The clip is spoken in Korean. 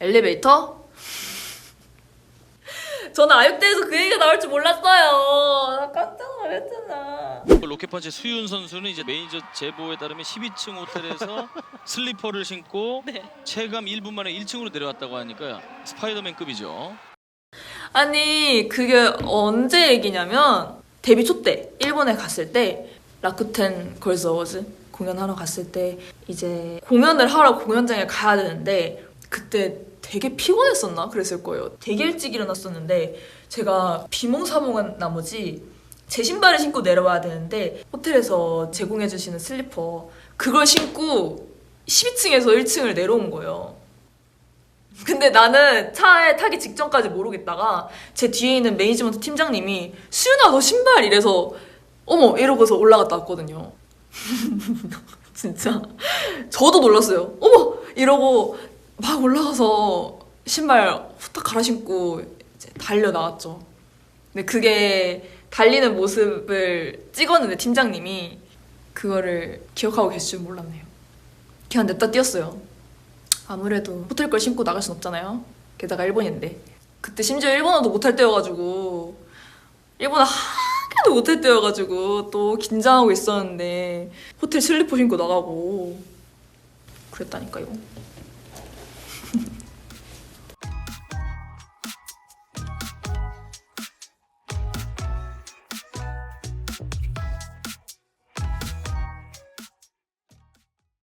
엘리베이터? 저는 아육대에서 그 얘기가 나올 줄 몰랐어요. 나 깜짝 놀랐잖아. 로켓펀치 수윤 선수는 이제 매니저 제보에 따르면 12층 호텔에서 슬리퍼를 신고 네. 체감 1분 만에 1층으로 내려왔다고 하니까 스파이더맨급이죠. 아니 그게 언제 얘기냐면 데뷔 초 때 일본에 갔을 때 라쿠텐 걸스 어워즈 공연하러 갔을 때 이제 공연을 하러 공연장에 가야 되는데 그때 되게 피곤했었나 그랬을 거예요. 되게 일찍 일어났었는데 제가 비몽사몽한 나머지 제 신발을 신고 내려와야 되는데 호텔에서 제공해 주시는 슬리퍼 그걸 신고 12층에서 1층을 내려온 거예요. 근데 나는 차에 타기 직전까지 모르겠다가 제 뒤에 있는 매니지먼트 팀장님이 수윤아 너 신발 이래서 어머 이러고서 올라갔다 왔거든요. 진짜 저도 놀랐어요. 어머 이러고 막 올라가서 신발 후딱 갈아 신고 달려 나왔죠. 근데 그게 달리는 모습을 찍었는데 팀장님이 그거를 기억하고 계실 줄 몰랐네요. 그냥 냅다 뛰었어요. 아무래도 호텔 걸 신고 나갈 순 없잖아요. 게다가 일본인데 그때 심지어 일본어도 못할 때여가지고 일본어 하나도 못할 때여가지고 또 긴장하고 있었는데 호텔 슬리퍼 신고 나가고 그랬다니까요.